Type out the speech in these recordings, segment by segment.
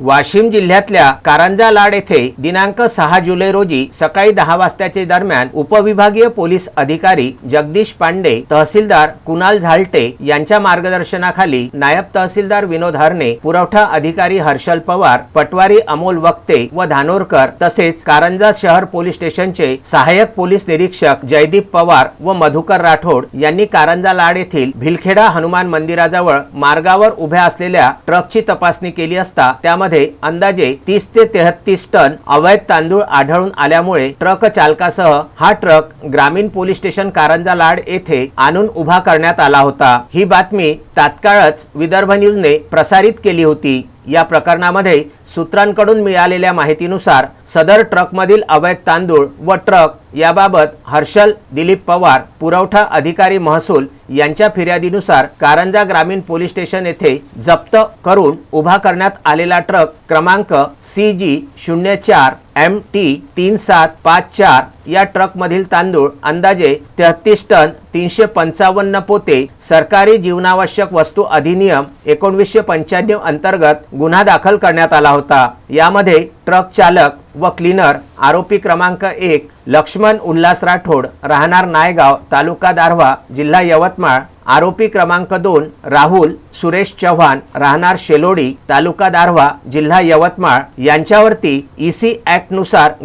वाशिम जिल्ह्यातल्या कारंजा लाड येथे दिनांक सहा जुलै रोजी सकाळी दहा वाजताचे दरम्यान उपविभागीय पोलीस अधिकारी जगदीश पांडे तहसीलदार कुणाल झालटे यांच्या मार्गदर्शनाखाली नायब तहसीलदार विनोद हरणे पुरवठा अधिकारी हर्षल पवार पटवारी अमोल वक्ते व धानोरकर तसेच कारंजा शहर पोलीस स्टेशनचे सहाय्यक पोलीस निरीक्षक जयदीप पवार व मधुकर राठोड यांनी कारंजा लाड येथील भिलखेडा हनुमान मंदिराजवळ मार्गावर उभ्या असलेल्या ट्रकची तपासणी केली असता त्यामध्ये अंदाजे तीस ते तेहतीस टन अवैध तांदूळ आढळून आल्यामुळे ट्रक चालकासह हा ट्रक ग्रामीण पोलीस स्टेशन कारंजा लाड येथे आणून उभा करण्यात आला होता. ही बातमी तात्काळच विदर्भ न्यूजने प्रसारित केली होती. या प्रकरणामध्ये सूत्रांकडून मिळालेल्या माहितीनुसार सदर ट्रकमधील अवैध तांदूळ व ट्रक याबाबत हर्षल दिलीप पवार पुरवठा अधिकारी महसूल यांच्या फिर्यादीनुसार कारंजा ग्रामीण पोलीस स्टेशन येथे जप्त करून उभा करण्यात आलेला ट्रक क्रमांक सी जी शून्य चार एम टी तीन सात पाच चार या ट्रकमधील तांदूळ अंदाजे तेहतीस टन तीनशे पंचावन्न पोते सरकारी जीवनावश्यक वस्तू अधिनियम एकोणवीसशे पंच्याण्णव अंतर्गत गुन्हा दाखल करण्यात आला होता. यामध्ये ट्रक चालक व क्लीनर आरोपी क्रमांक एक लक्ष्मण उल्हास राठोड राहणार नायगाव तालुका दारव्हा जिल्हा यवतमाळ. आरोपी क्रमांक दोन राहुल सुरेश चव्हाण राहणार शेलोडी तालुका दारव्हा जिल्हा यवतमाळ. यांच्यावरती ई सी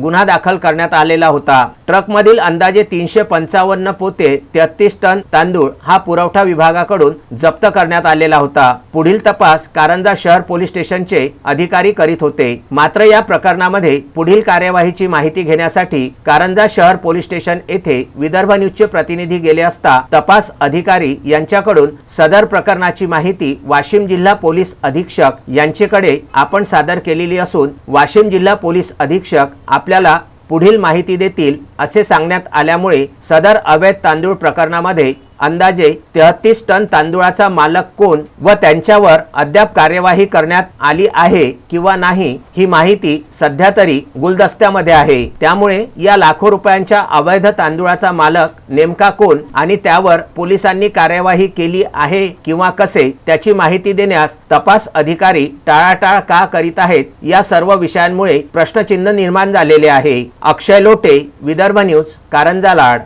गुन्हा दाखल करण्यात आलेला होता. ट्रकमधील अंदाजे तीनशे पंचावन्न पोते तेहतीस टन तांदूळ हा पुरवठा विभागाकडून जप्त करण्यात आलेला होता. पुढील तपास कारंजा शहर पोलीस स्टेशनचे अधिकारी करीत होते. मात्र या प्रकरणामध्ये पुढील कार्यवाहीची माहिती घेण्यासाठी कारंजा शहर पोलीस स्टेशन येथे विदर्भ न्यूजचे प्रतिनिधी गेले असता तपास अधिकारी यांच्याकडून सदर प्रकरणाची माहिती वाशिम जिल्हा पोलीस अधीक्षक यांच्याकडे आपण सादर केलेली असून वाशिम जिल्हा पोलीस अधीक्षक आपल्याला पुढील माहिती देतील असे सांगण्यात आल्यामुळे सदर अवैध तांदूळ प्रकरणामध्ये अंदाजे तेहतीस टन तांदूळाचा मालक कोण व त्यांच्यावर अद्याप कार्यवाही करण्यात आली आहे किंवा नाही ही माहिती सध्या तरी गुलदस्त्यामध्ये आहे. त्यामुळे या लाखो रुपयांच्या अवैध तांदूळाचा मालक नेमका कोण आणि त्यावर पोलिसांनी कार्यवाही केली आहे किंवा कसे त्याची माहिती देण्यास तपास अधिकारी टाळाटाळ का करीत आहेत या सर्व विषयांमुळे प्रश्नचिन्ह निर्माण झालेले आहे. अक्षय लोटे विदर्भ न्यूज कारंजा लाड.